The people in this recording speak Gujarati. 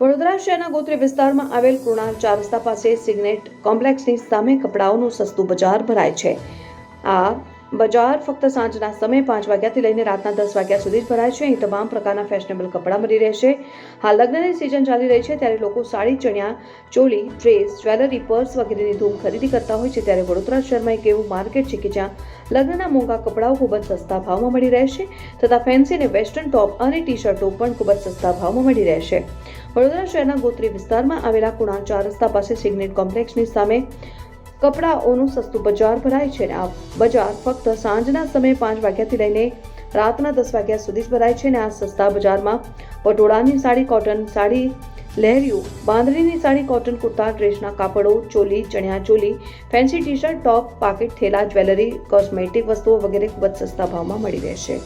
વડોદરા શહેરના ગોત્રી વિસ્તારમાં આવેલ કૃણાલ ચાર રસ્તા પાસે સિગ્નેટ કોમ્પ્લેક્સની સામે કપડાઓનું સસ્તું બજાર ભરાય છે. આ બજાર ફક્ત સાંજના સમય પાંચ વાગ્યાથી લઈને રાતના દસ વાગ્યા સુધી જ ભરાય છે. અહીં તમામ પ્રકારના ફેશનેબલ કપડાં મળી રહેશે. હાલ લગ્નની સિઝન ચાલી રહી છે, ત્યારે લોકો સાડી, ચણિયા, ચોલી ડ્રેસ જ્વેલરી પર્સ વગેરેની ધૂમ ખરીદી કરતા હોય છે, ત્યારે વડોદરા શહેરમાં એક એવું માર્કેટ છે કે જ્યાં લગ્નના મોંઘા કપડાઓ ખૂબ જ સસ્તા ભાવમાં મળી રહેશે, તથા ફેન્સી અને વેસ્ટર્ન ટોપ અને ટી શર્ટો પણ ખૂબ જ સસ્તા ભાવમાં મળી રહેશે. વડોદરા શહેરના ગોત્રી વિસ્તારમાં આવેલા કુણાલ ચાર રસ્તા પાસે સિગ્નેટ કોમ્પ્લેક્સની સામે કપડાઓનું સસ્તું બજાર ભરાય છે આ બજાર ફક્ત સાંજના સમયે પાંચ વાગ્યાથી લઈને રાતના દસ વાગ્યા સુધી જ ભરાય છે અને આ સસ્તા બજારમાં પટોળાની સાડી કોટન સાડી, લહેરિયું બાંધણીની સાડી કોટન કુર્તા, ડ્રેસના કાપડો, ચોલી, ચણિયા choli, fancy T shirt top, packet થેલા, જ્વેલરી, કોસ્મેટિક વસ્તુઓ વગેરે ખૂબ જ સસ્તા ભાવમાં મળી રહેશે.